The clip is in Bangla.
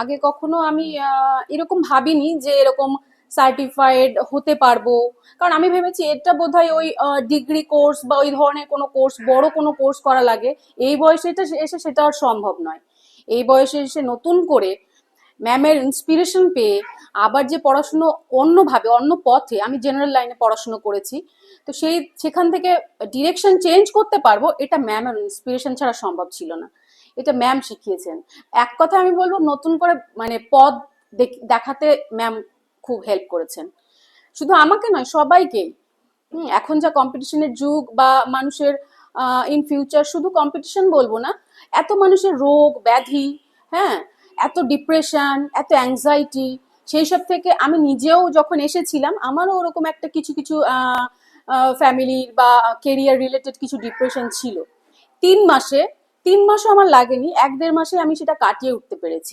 আগে কখনো আমি এরকম ভাবিনি যে এরকম সার্টিফাইড হতে পারব। কারণ আমি ভেবেছি এটা বোধহয় ওই ডিগ্রি কোর্স বা ওই ধরনের কোনো কোর্স বড় কোনো কোর্স করা লাগে। এই বয়সে এটা এসে সেটা আর সম্ভব নয়। এই বয়সে এসে নতুন করে ম্যামের ইন্সপিরেশন পেয়ে আবার যে পড়াশুনো অন্যভাবে, অন্য পথে, আমি জেনারেল লাইনে পড়াশুনো করেছি, তো সেই, সেখান থেকে ডিরেকশন চেঞ্জ করতে পারব, এটা ম্যামের ইন্সপিরেশন ছাড়া সম্ভব ছিল না। এটা ম্যাম শিখিয়েছেন। এক কথা আমি বলব, নতুন করে মানে পদ দেখ- দেখাতে ম্যাম খুব হেল্প করেছেন। শুধু আমাকে নয়, সবাইকেই। এখন যা কম্পিটিশনের যুগ বা মানুষের ইন ফিউচার শুধু কম্পিটিশন বলব না, এত মানুষের রোগ, ব্যাধি হ্যাঁ এত ডিপ্রেশন এত অ্যাংজাইটি সেই সব থেকে আমি নিজেও যখন এসেছিলাম, আমারও ওরকম একটা কিছু কিছু ফ্যামিলির বা কেরিয়ার রিলেটেড কিছু ডিপ্রেশন ছিল। তিন মাসে, তিন মাসও আমার লাগেনি, এক দেড় মাসে আমি সেটা কাটিয়ে উঠতে পেরেছি।